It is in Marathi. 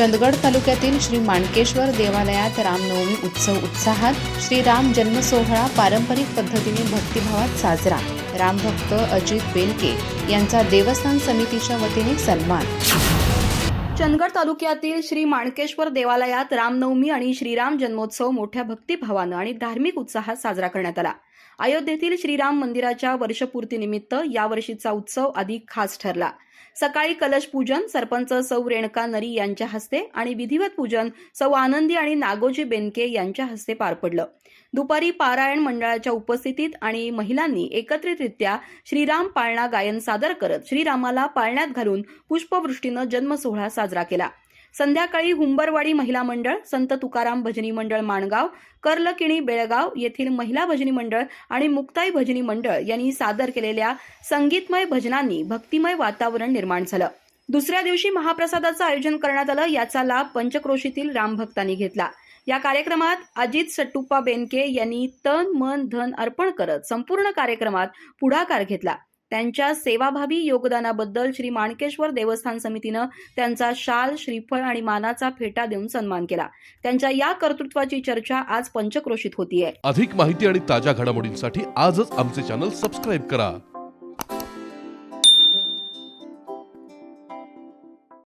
चंदगड तालुक्यातील श्री माणकेश्वर देवालयात रामनवमी उत्सव उत्साहात श्रीराम जन्मसोहळा पारंपरिक पद्धतीने भक्तिभावात साजरा. रामभक्त अजित बेलके यांचा देवस्थान समितीच्या वतीने सन्मान. चंदगड तालुक्यातील श्री माणकेश्वर देवालयात रामनवमी आणि श्रीराम जन्मोत्सव मोठ्या भक्तिभावानं आणि धार्मिक उत्साहात साजरा करण्यात आला. अयोध्येतील श्रीराम मंदिराच्या वर्षपूर्तीनिमित्त यावर्षीचा उत्सव अधिक खास ठरला. सकाळी कलश पूजन सरपंच सौ रेणका नरी यांच्या हस्ते आणि विधिवत पूजन सौ आनंदी आणि नागोजी बेनके यांच्या हस्ते पार पडलं. दुपारी पारायण मंडळाच्या उपस्थितीत आणि महिलांनी एकत्रितरित्या श्रीराम पाळणा गायन सादर करत श्रीरामाला पाळण्यात घालून पुष्पवृष्टीनं जन्मसोहळा साजरा केला. संध्याकाळी हुंबरवाडी महिला मंडळ संत तुकाराम भजनी मंडळ माणगाव कर्लकिणी बेळगाव येथील महिला भजनी मंडळ आणि मुक्ताई भजनी मंडळ यांनी सादर केलेल्या संगीतमय भजनांनी भक्तिमय वातावरण निर्माण झालं. दुसऱ्या दिवशी महाप्रसादाचं आयोजन करण्यात आलं याचा लाभ पंचक्रोशीतील रामभक्तांनी घेतला. या कार्यक्रमात अजित सट्टुप्पा बेनके यांनी तन मन धन अर्पण करत संपूर्ण कार्यक्रमात पुढाकार घेतला. त्यांच्या सेवाभावी योगदानाबद्दल श्री माणकेश्वर देवस्थान समितीनं त्यांचा शाल श्रीफळ आणि मानाचा फेटा देऊन सन्मान केला. त्यांच्या या कर्तृत्वाची चर्चा आज पंचक्रोशीत होतीये. अधिक माहिती आणि ताज्या घडामोडींसाठी आजच आमचे चॅनल सबस्क्राईब करा.